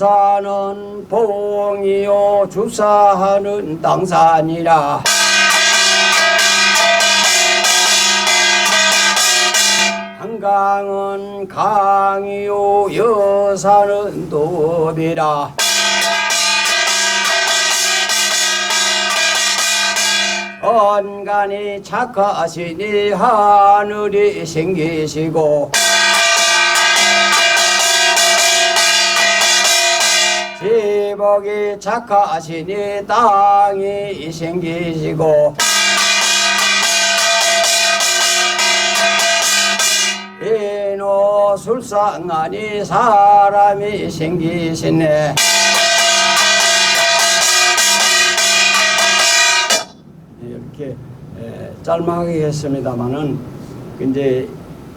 본사는 봉이요 주사하는 당산이라. 한강은 강이요 여사는 도비라. 언간이 착하시니 하늘이 생기시고 지복이 착하시니 땅이 생기시고. 인호술상하니 사람이 생기시네. 이렇게 에, 짤막하게 했습니다마는 이제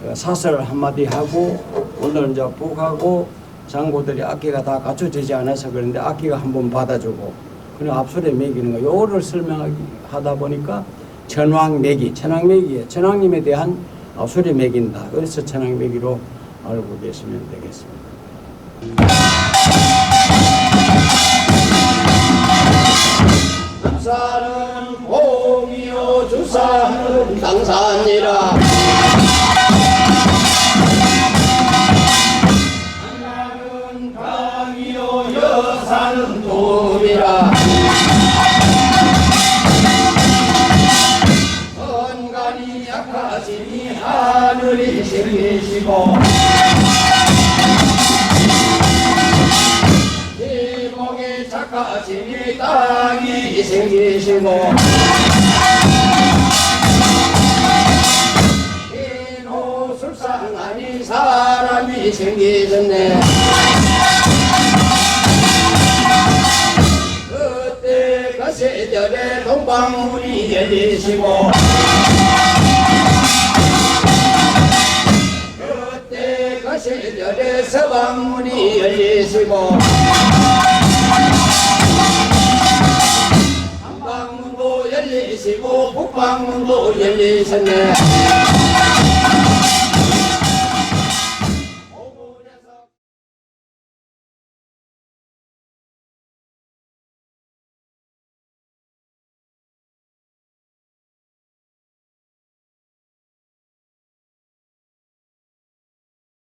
어, 사설 한마디 하고 오늘 이제 북하고 장고들이 악기가 다 갖춰지지 않아서 그런데 악기가 한번 받아주고 그냥 앞술에 매기는 거 요거를 설명하다 보니까 천왕매기 천왕매기에 천왕님에 대한 앞술에 매긴다. 그래서 천왕매기로 알고 계시면 되겠습니다. 주사는 봉이요 주사는 당산이라 선간이 약하시니 하늘이 생기시고. 지목이 착하시니 땅이 생기시고. 인호술상하니 사람이 생기셨네 동방문이 열리시고. 그때 그 세절에 서방문이 열리시고. 남방문도 열리시고 북방문도 열리셨네